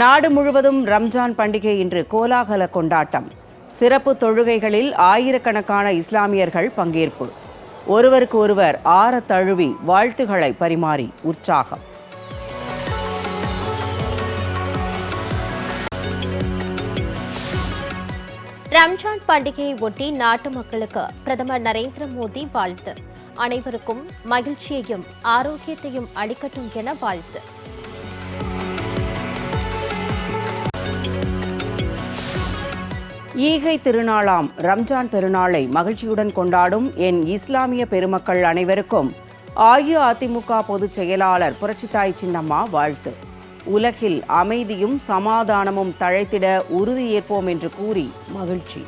நாடு முழுவதும் ரம்ஜான் பண்டிகை இன்று கோலாகல கொண்டாட்டம். சிறப்பு தொழுகைகளில் ஆயிரக்கணக்கான இஸ்லாமியர்கள் பங்கேற்பு. ஒருவருக்கு ஒருவர் ஆற தழுவி வாழ்த்துக்களை பரிமாறி உற்சாகம். ரம்ஜான் பண்டிகையை ஒட்டி நாட்டு மக்களுக்கு பிரதமர் நரேந்திர மோடி வாழ்த்து. அனைவருக்கும் மகிழ்ச்சியையும் ஆரோக்கியத்தையும் அளிக்கட்டும் என வாழ்த்து. ஈகை திருநாளாம் ரம்ஜான் பெருநாளை மகிழ்ச்சியுடன் கொண்டாடும் என் இஸ்லாமிய பெருமக்கள் அனைவருக்கும் அஇஅதிமுக பொதுச் செயலாளர் புரட்சித்தாய் சின்னம்மா வாழ்த்து. உலகில் அமைதியும் சமாதானமும் தழைத்திட உறுதியேற்போம் என்று கூறி மகிழ்ச்சி.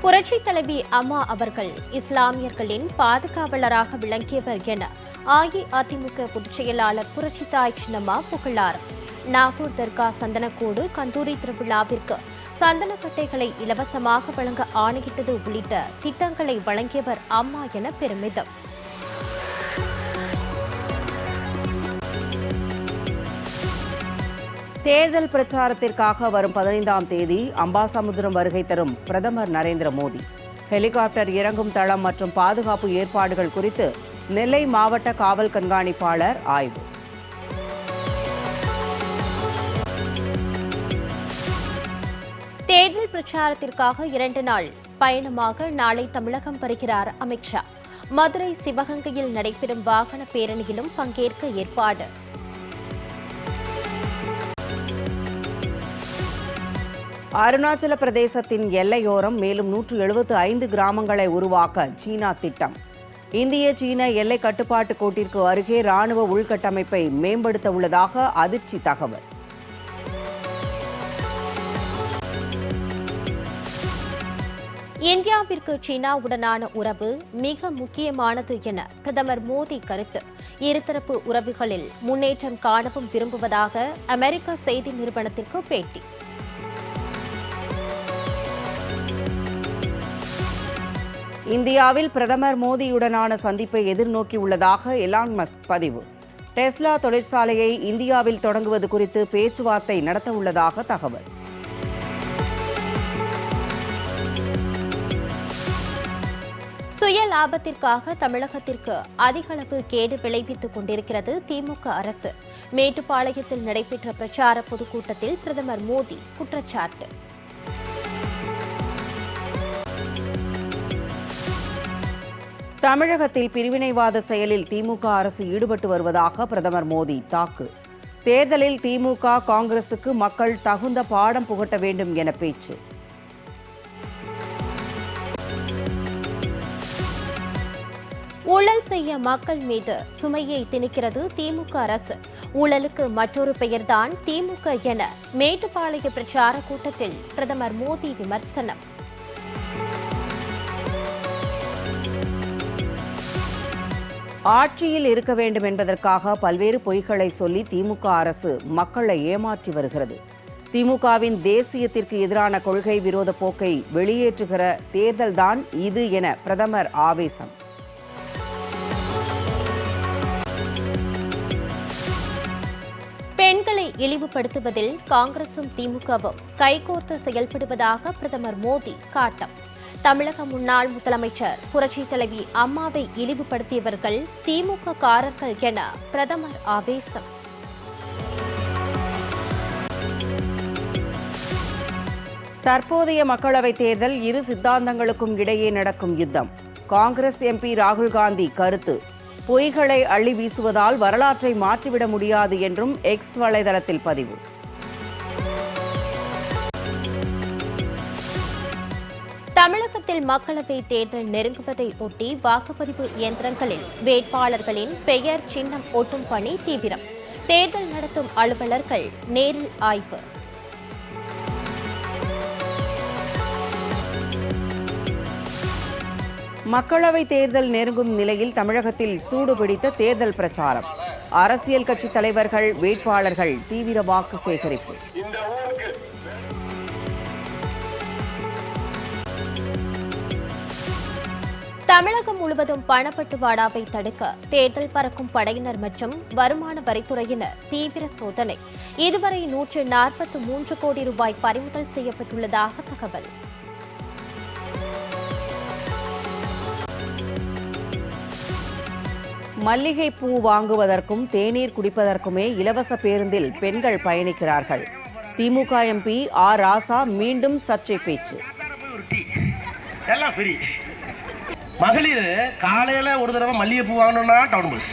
புரட்சித் தலைவி அம்மா அவர்கள் இஸ்லாமியர்களின் பாதுகாவலராக விளங்கியவர் என அஇஅதிமுக பொதுச் செயலாளர் புரட்சித்தாய் சின்னம்மா புகழார் நாகூர் தர்கா சந்தனக்கூடு கந்தூரி திருவிழாவிற்கு சந்தனக்கட்டைகளை இலவசமாக வழங்க ஆணையிட்டது உள்ளிட்ட திட்டங்களை வழங்கியவர் அம்மா என பெருமிதம். தேர்தல் பிரச்சாரத்திற்காக வரும் பதினைந்தாம் தேதி அம்பாசமுத்திரம் வருகை தரும் பிரதமர் நரேந்திர மோடி. ஹெலிகாப்டர் இறங்கும் தளம் மற்றும் பாதுகாப்பு ஏற்பாடுகள் குறித்து நெல்லை மாவட்ட காவல் கண்காணிப்பாளர் ஆய்வு. தேர்தல் பிரச்சாரத்திற்காக இரண்டு நாள் பயணமாக நாளை தமிழகம் வருகிறார் அமித்ஷா மதுரை சிவகங்கையில் நடைபெறும் வாகன பேரணியிலும் பங்கேற்க ஏற்பாடு. அருணாச்சல பிரதேசத்தின் எல்லையோரம் மேலும் நூற்று எழுபத்து ஐந்து கிராமங்களை உருவாக்க சீனா திட்டம். இந்திய சீன எல்லை கட்டுப்பாட்டு கோட்டிற்கு அருகே ராணுவ உள்கட்டமைப்பை மேம்படுத்த உள்ளதாக அதிர்ச்சி தகவல். இந்தியாவிற்கு சீனாவுடனான உறவு மிக முக்கியமானது என பிரதமர் மோடி கருத்து. இருதரப்பு உறவுகளில் முன்னேற்றம் காணவும் விரும்புவதாக அமெரிக்க செய்தி நிறுவனத்திற்கு பேட்டி. இந்தியாவில் பிரதமர் மோடியுடனான சந்திப்பை எதிர்நோக்கியுள்ளதாக எலான் மஸ்க் பதிவு. டெஸ்லா தொழிற்சாலையை இந்தியாவில் தொடங்குவது குறித்து பேச்சுவார்த்தை நடத்தவுள்ளதாக தகவல். சுய லாபத்திற்காக தமிழகத்திற்கு அதிகளவு கேடு விளைவித்துக் கொண்டிருக்கிறது திமுக அரசு. மேட்டுப்பாளையத்தில் நடைபெற்ற பிரச்சார பொதுக்கூட்டத்தில் பிரதமர் மோடி குற்றச்சாட்டு. தமிழகத்தில் பிரிவினைவாத செயலில் திமுக அரசு ஈடுபட்டு வருவதாக பிரதமர் மோடி தாக்கு. தேர்தலில் திமுக காங்கிரசுக்கு மக்கள் தகுந்த பாடம் புகட்ட வேண்டும் என பேச்சு. ஊழல் செய்ய மக்கள் மீது சுமையை திணிக்கிறது திமுக அரசு. ஊழலுக்கு மற்றொரு பெயர்தான் திமுக என மேட்டுப்பாளைய பிரச்சார கூட்டத்தில் பிரதமர் மோடி விமர்சனம். ஆட்சியில் இருக்க வேண்டும் என்பதற்காக பல்வேறு பொய்களை சொல்லி திமுக அரசு மக்களை ஏமாற்றி வருகிறது. திமுகவின் தேசியத்திற்கு எதிரான கொள்கை விரோத போக்கை வெளியேற்றுகிற தேர்தல்தான் இது என பிரதமர் ஆவேசம். பெண்களை இழிவுபடுத்துவதில் காங்கிரசும் திமுகவும் கைகோர்த்து செயல்படுவதாக பிரதமர் மோடி காட்டம். தமிழக முன்னாள் முதலமைச்சர் புரட்சி தலைவி அம்மாவை இழிவுபடுத்தியவர்கள் திமுக காரர்கள் என பிரதமர் ஆவேசம். தற்போதைய மக்களவைத் தேர்தல் இரு சித்தாந்தங்களுக்கும் இடையே நடக்கும் யுத்தம். காங்கிரஸ் எம்பி ராகுல் காந்தி கருத்து. பொய்களை அள்ளி வீசுவதால் வரலாற்றை மாற்றிவிட முடியாது என்றும் எக்ஸ் வலைதளத்தில் பதிவு. தமிழகத்தில் மக்களவை தேர்தல் நெருங்குவதை ஒட்டி வாக்குப்பதிவு இயந்திரங்களில் வேட்பாளர்களின் பெயர் சின்னம் ஒட்டும் பணி தீவிரம். தேர்தல் நடத்தும் அலுவலர்கள் நேரில் ஆய்வு. மக்களவைத் தேர்தல் நெருங்கும் நிலையில் தமிழகத்தில் சூடுபிடித்த தேர்தல் பிரச்சாரம். அரசியல் கட்சி தலைவர்கள் வேட்பாளர்கள் தீவிர வாக்கு சேகரிப்பு. தமிழகம் முழுவதும் பணப்பட்டுவாடாவை தடுக்க தேர்தல் பறக்கும் படையினர் மற்றும் வருமான வரித்துறையினர் தீவிர சோதனை. இதுவரை நூற்று நாற்பத்து மூன்று கோடி ரூபாய் பறிமுதல் செய்யப்பட்டுள்ளதாக தகவல். மல்லிகை பூ வாங்குவதற்கும் தேநீர் குடிப்பதற்குமே இலவச பேருந்தில் பெண்கள் பயணிக்கிறார்கள். திமுக எம்பி ஆர் ராசா மீண்டும் சர்ச்சை பேச்சு. எல்லாம் ஃப்ரீ. மகளிர் காலையில ஒரு தடவை மல்லிகைப்பூ வாங்கணும்னா டவுன் பஸ்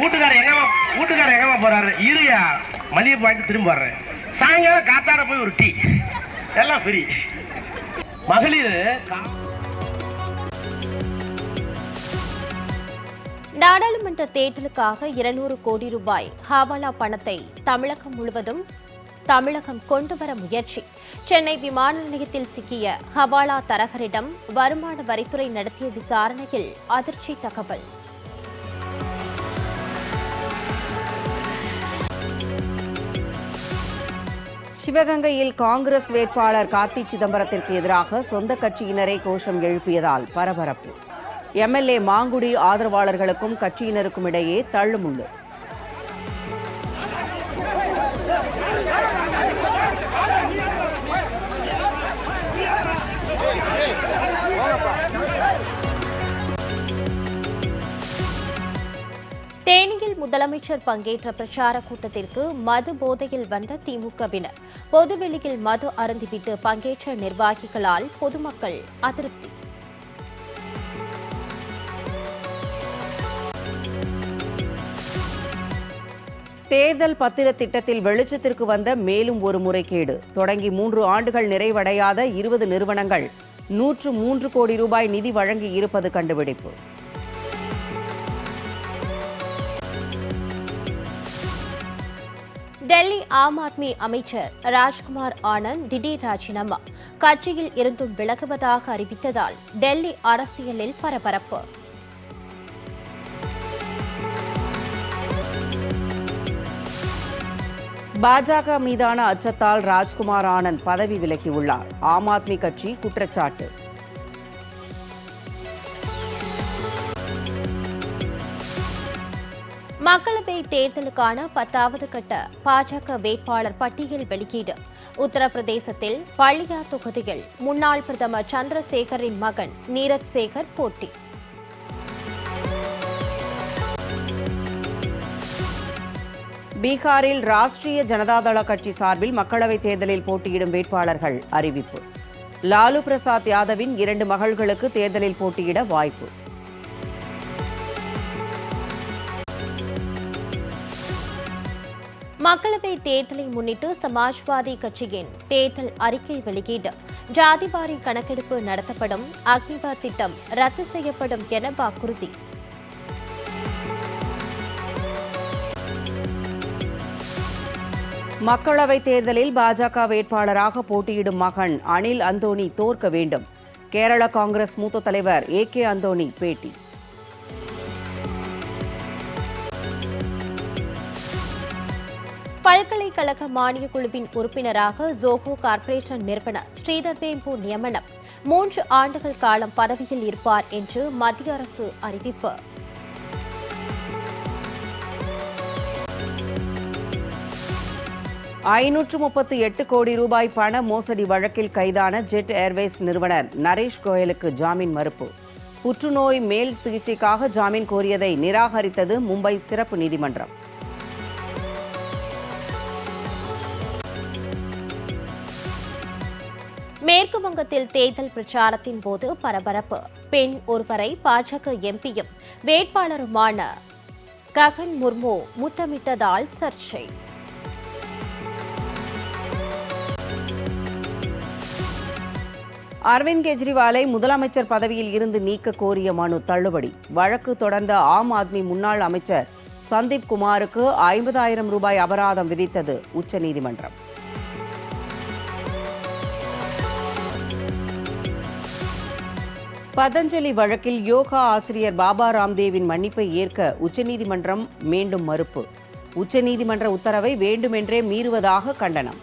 வீட்டுக்காரர் எங்கம்மா வீட்டுக்காரர் எங்கம்மா போறாரு? இருயா மல்லிகைப்பூ வாங்கிட்டு திரும்ப வர்றேன். சாயங்காலம் காத்தாட போய் ஒரு டீ. எல்லாம் ஃப்ரீ மகளிர் நாடாளுமன்ற தேர்தலுக்காக இருநூறு கோடி ரூபாய் ஹாவாலா பணத்தை தமிழகம் முழுவதும் தமிழகம் கொண்டுவர முயற்சி. சென்னை விமான நிலையத்தில் சிக்கிய ஹவாலா தரகரிடம் வருமான வரித்துறை நடத்திய விசாரணையில் அதிர்ச்சி தகவல். சிவகங்கையில் காங்கிரஸ் வேட்பாளர் கார்த்தி சிதம்பரத்திற்கு எதிராக சொந்த கட்சியினரை கோஷம் எழுப்பியதால் பரபரப்பு. எம்எல்ஏ மாங்குடி ஆதரவாளர்களுக்கும் கட்சியினருக்கும் இடையே தள்ளுமுள்ளு. தேனியில் முதலமைச்சர் பங்கேற்ற பிரச்சார கூட்டத்திற்கு மது போதையில் வந்த திமுகவினர் பொதுவெளியில் மது அருந்திவிட்டு பங்கேற்ற நிர்வாகிகளால் பொதுமக்கள் அதிருப்தி. தேர்தல் பத்திர திட்டத்தில் வெளிச்சத்திற்கு வந்த மேலும் ஒரு முறைகேடு. தொடங்கி மூன்று ஆண்டுகள் நிறைவடையாத இருபது நிறுவனங்கள் நூற்று மூன்று கோடி ரூபாய் நிதி வழங்கி இருப்பது கண்டுபிடிப்பு. டெல்லி ஆம் ஆத்மி அமைச்சர் ராஜ்குமார் ஆனந்த் திடீர் ராஜினாமா. கட்சியில் இருந்தும் விலகுவதாக அறிவித்ததால் டெல்லி அரசியலில் பரபரப்பு. பாஜக மீதான அச்சத்தால் ராஜ்குமார் ஆனந்த் பதவி விலகியுள்ளார். ஆம் ஆத்மி கட்சி குற்றச்சாட்டு. மக்களவை தேர்தலுக்கான பத்தாவது கட்ட பாஜக வேட்பாளர் பட்டியல் வெளியீடு. உத்தரப்பிரதேசத்தில் பள்ளியா தொகுதியில் முன்னாள் பிரதமர் சந்திரசேகரின் மகன் நீரஜ் சேகர் போட்டி. பீகாரில் ராஷ்டிரிய ஜனதாதள கட்சி சார்பில் மக்களவைத் தேர்தலில் போட்டியிடும் வேட்பாளர்கள் அறிவிப்பு. லாலு பிரசாத் யாதவின் இரண்டு மகள்களுக்கு தேர்தலில் போட்டியிட வாய்ப்பு. மக்களவை தேர்தலை முன்னிட்டு சமாஜ்வாதி கட்சியின் தேர்தல் அறிக்கை வெளியீடு. ஜாதிவாரி கணக்கெடுப்பு நடத்தப்படும் அக்னிபா திட்டம் ரத்து செய்யப்படும் என வாக்குறுதி. மக்களவைத் தேர்தலில் பாஜக வேட்பாளராக போட்டியிடும் மகன் அனில் அந்தோணி தோற்க வேண்டும். கேரள காங்கிரஸ் மூத்த தலைவர் ஏ கே அந்தோணி பேட்டி. பல்கலைக்கழக மானியக் குழுவின் உறுப்பினராக ஜோஹோ கார்ப்பரேஷன் நிறுவனர் ஸ்ரீதர் வேம்பு நியமனம். மூன்று ஆண்டுகள் காலம் பதவியில் இருப்பார் என்று மத்திய அரசு அறிவிப்பு. ஐநூற்று முப்பத்து எட்டு கோடி ரூபாய் பண மோசடி வழக்கில் கைதான ஜெட் ஏர்வேஸ் நிறுவனர் நரேஷ் கோயலுக்கு ஜாமீன் மறுப்பு. புற்றுநோய் மேல் சிகிச்சைக்காக ஜாமீன் கோரியதை நிராகரித்தது மும்பை சிறப்பு நீதிமன்றம். மேற்கு வங்கத்தில் தேர்தல் பிரச்சாரத்தின் போது பரபரப்பு. பெண் ஒருவரை பாஜக எம்பியும் வேட்பாளருமான ககன் முர்மு முத்தமிட்டதால் சர்ச்சை. அரவிந்த் கெஜ்ரிவாலை முதலமைச்சர் பதவியில் இருந்து நீக்க கோரிய மனு தள்ளுபடி. வழக்கு தொடர்ந்த ஆம் ஆத்மி முன்னாள் அமைச்சர் சந்தீப் குமாருக்கு ஐம்பதாயிரம் ரூபாய் அபராதம் விதித்தது உச்சநீதிமன்றம். பதஞ்சலி வழக்கில் யோகா ஆசிரியர் பாபா ராம்தேவின் மன்னிப்பை ஏற்க உச்சநீதிமன்றம் மீண்டும் மறுப்பு. உச்சநீதிமன்ற உத்தரவை வேண்டுமென்றே மீறுவதாக கண்டனம்.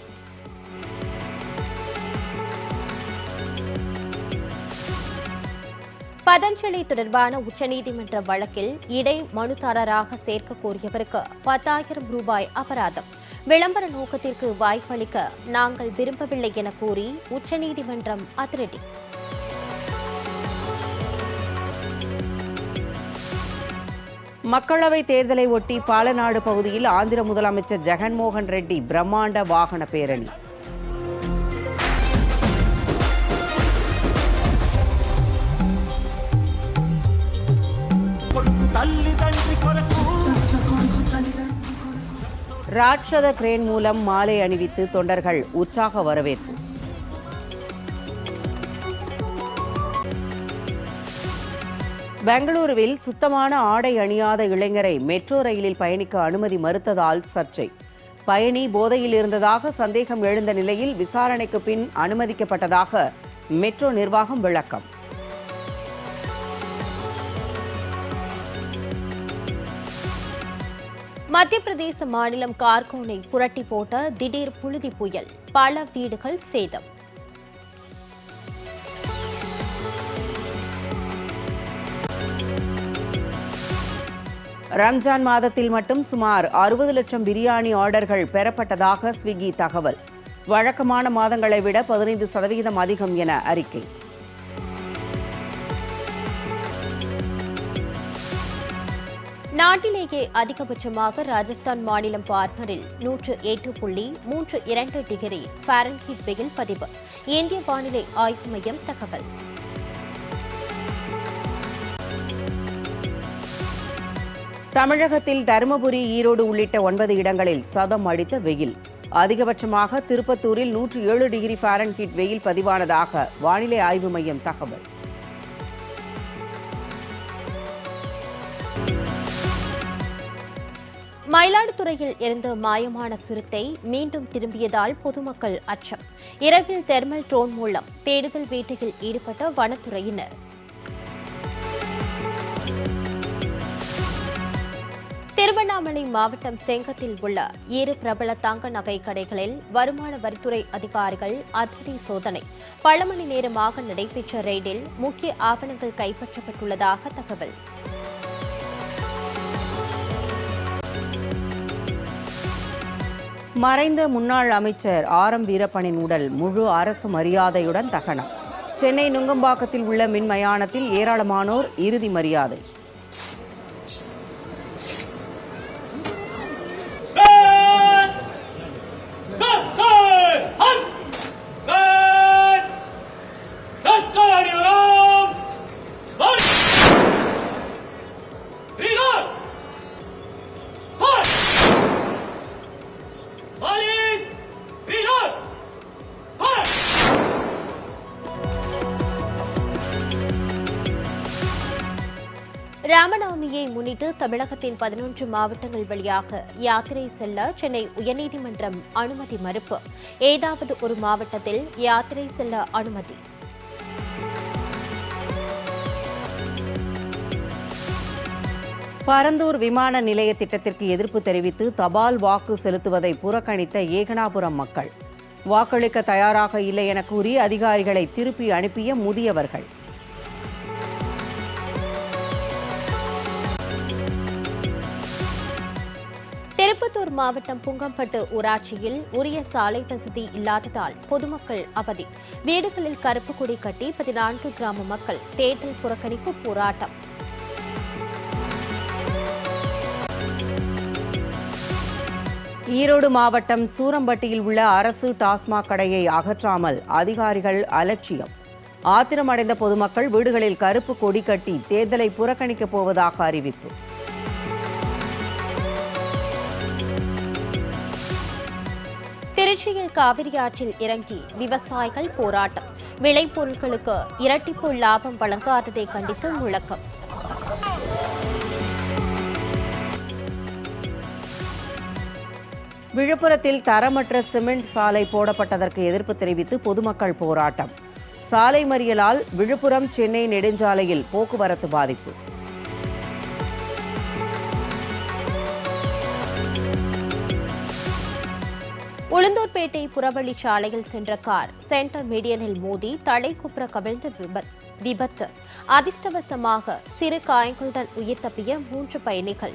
பதஞ்சலி தொடர்பான உச்சநீதிமன்ற வழக்கில் இடை மனுதாரராக சேர்க்க கோரியவருக்கு பத்தாயிரம் ரூபாய் அபராதம். விளம்பர நோக்கத்திற்கு வாய்ப்பளிக்க நாங்கள் விரும்பவில்லை என கூறி உச்சநீதிமன்றம் அதிரடி. மக்களவைத் தேர்தலை ஒட்டி பாலநாடு பகுதியில் ஆந்திர முதலமைச்சர் ஜெகன்மோகன் ரெட்டி பிரம்மாண்ட வாகன பேரணி. ராட்சத கிரேன் மூலம் மாலை அணிவித்து தொண்டர்கள் உற்சாக வரவேற்பு. பெங்களூருவில் சுத்தமான ஆடை அணியாத இளைஞரை மெட்ரோ ரயிலில் பயணிக்க அனுமதி மறுத்ததால் சர்ச்சை. பயணி போதையில் இருந்ததாக சந்தேகம் எழுந்த நிலையில் விசாரணைக்கு பின் அனுமதிக்கப்பட்டதாக மெட்ரோ நிர்வாகம் விளக்கம். மத்திய பிரதேச மாநிலம் கார்கோனை புரட்டி போட்ட திடீர் புழுதி புயல். பல வீடுகள் சேதம். ரம்ஜான் மாதத்தில் மட்டும் சுமார் அறுபது லட்சம் பிரியாணி ஆர்டர்கள் பெறப்பட்டதாக ஸ்விக்கி தகவல். வழக்கமான மாதங்களை விட பதினைந்து சதவீதம் அதிகம் என அறிக்கை. நாட்டிலேயே அதிகபட்சமாக ராஜஸ்தான் மாநிலம் பார்கரில் நூற்று எட்டு புள்ளி மூன்று இரண்டு டிகிரி ஃபாரன்ஹீட் வெயில் பதிவு. இந்திய வானிலை ஆய்வு மையம் தகவல். தமிழகத்தில் தருமபுரி ஈரோடு உள்ளிட்ட ஒன்பது இடங்களில் சதம் அடித்த வெயில். அதிகபட்சமாக திருப்பத்தூரில் நூற்றி ஏழு டிகிரி ஃபாரன்ஹீட் வெயில் பதிவானதாக வானிலை ஆய்வு மையம் தகவல். மயிலாடுதுறையில் இருந்து மாயமான சிறுத்தை மீண்டும் திரும்பியதால் பொதுமக்கள் அச்சம். இரவில் தெர்மல் ட்ரோன் மூலம் தேடுதல் வேட்டையில் ஈடுபட்ட வனத்துறையினர். திருவண்ணாமலை மாவட்டம் செங்கத்தில் உள்ள இரு பிரபல தங்க நகை கடைகளில் வருமான வரித்துறை அதிகாரிகள் அதிரடி சோதனை. பல மணி நேரமாக நடைபெற்ற ரெய்டில் முக்கிய ஆவணங்கள் கைப்பற்றப்பட்டுள்ளதாக தகவல். மறைந்த முன்னாள் அமைச்சர் ஆர் எம் வீரப்பனின் உடல் முழு அரசு மரியாதையுடன் தகனம். சென்னை நுங்கம்பாக்கத்தில் உள்ள மின்மயானத்தில் ஏராளமானோர் இறுதி மரியாதை. முன்னிட்டு தமிழகத்தின் பதினொன்று மாவட்டங்கள் வழியாக யாத்திரை செல்ல சென்னை உயர்நீதிமன்றம் அனுமதி மறுப்பு. ஏதாவது ஒரு மாவட்டத்தில் யாத்திரை செல்ல அனுமதி. பரந்தூர் விமான நிலைய திட்டத்திற்கு எதிர்ப்பு தெரிவித்து தபால் வாக்கு செலுத்துவதை புறக்கணித்த ஏகனாபுரம் மக்கள். வாக்களிக்க தயாராக இல்லை என கூறி அதிகாரிகளை திருப்பி அனுப்பிய முதியவர்கள். திருப்பத்தூர் மாவட்டம் புங்கம்பட்டு ஊராட்சியில் உரிய சாலை வசதி இல்லாததால் பொதுமக்கள் அவதி. வீடுகளில் கருப்பு கொடி கட்டி பதினான்கு கிராம மக்கள் தேர்தல் புறக்கணிப்பு போராட்டம். ஈரோடு மாவட்டம் சூரம்பட்டியில் உள்ள அரசு டாஸ்மாக் கடையை அகற்றாமல் அதிகாரிகள் அலட்சியம். ஆத்திரமடைந்த பொதுமக்கள் வீடுகளில் கருப்பு கொடி கட்டி தேர்தலை புறக்கணிக்கப் போவதாக அறிவிப்பு. திருச்சியில் காவிரி ஆற்றில் இறங்கி விவசாயிகள் போராட்டம். விளைபொருட்களுக்கு இரட்டிப்பு லாபம் வழங்காததை கண்டித்து முழக்கம். விழுப்புரத்தில் தரமற்ற சிமெண்ட் சாலை போடப்பட்டதற்கு எதிர்ப்பு தெரிவித்து பொதுமக்கள் போராட்டம். சாலை மறியலால் விழுப்புரம் சென்னை நெடுஞ்சாலையில் போக்குவரத்து பாதிப்பு. உளுந்தூர்பேட்டை புறவழி சாலையில் சென்ற கார் சென்டர் மீடியனில் மோதி தலை குப்புற கவிழ்ந்த விபத்து விபத்து. அதிர்ஷ்டவசமாக சிறு காயங்களுடன் உயிர் தப்பிய மூன்று பயணிகள்.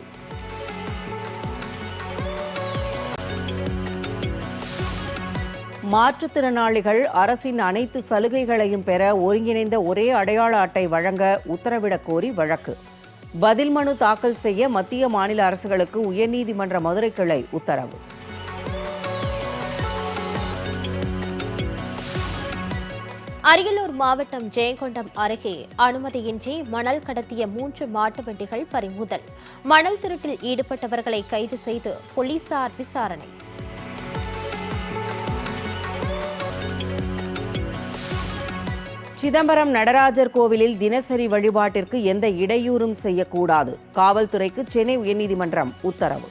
மாற்றுத்திறனாளிகள் அரசின் அனைத்து சலுகைகளையும் பெற ஒருங்கிணைந்த ஒரே அடையாள அட்டை வழங்க உத்தரவிடக் கோரி வழக்கு. பதில் மனு தாக்கல் செய்ய மத்திய மாநில அரசுகளுக்கு உயர்நீதிமன்ற மதுரை கிளை உத்தரவு. அரியலூர் மாவட்டம் ஜெயங்கொண்டம் அருகே அனுமதியின்றி மணல் கடத்திய மூன்று மாட்டு வண்டிகள் பறிமுதல். மணல் திருட்டில் ஈடுபட்டவர்களை கைது செய்து போலீசார் விசாரணை. சிதம்பரம் நடராஜர் கோவிலில் தினசரி வழிபாட்டிற்கு எந்த இடையூறும் செய்யக்கூடாது. காவல்துறைக்கு சென்னை உயர்நீதிமன்றம் உத்தரவு.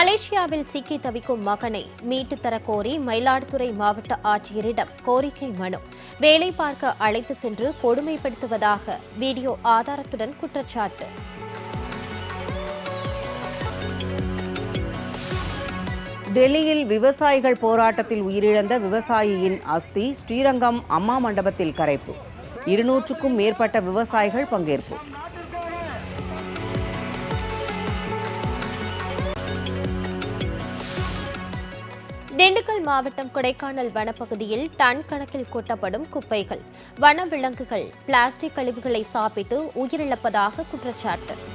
மலேசியாவில் சிக்கி தவிக்கும் மகனை மீட்டுத் தரக்கோரி மயிலாடுதுறை மாவட்ட ஆட்சியரிடம் கோரிக்கை மனு. வேலை பார்க்க அழைத்து சென்று கொடுமைப்படுத்துவதாக வீடியோ ஆதாரத்துடன் குற்றச்சாட்டு. டெல்லியில் விவசாயிகள் போராட்டத்தில் உயிரிழந்த விவசாயியின் அஸ்தி ஸ்ரீரங்கம் அம்மா மண்டபத்தில் கரைப்பு. இருநூற்றுக்கும் மேற்பட்ட விவசாயிகள் பங்கேற்பு. திண்டுக்கல் மாவட்டம் கொடைக்கானல் வனப்பகுதியில் டன் கணக்கில் கொட்டப்படும் குப்பைகள் வனவிலங்குகள் பிளாஸ்டிக் கழிவுகளை சாப்பிட்டு உயிரிழப்பதாக குற்றச்சாட்டு.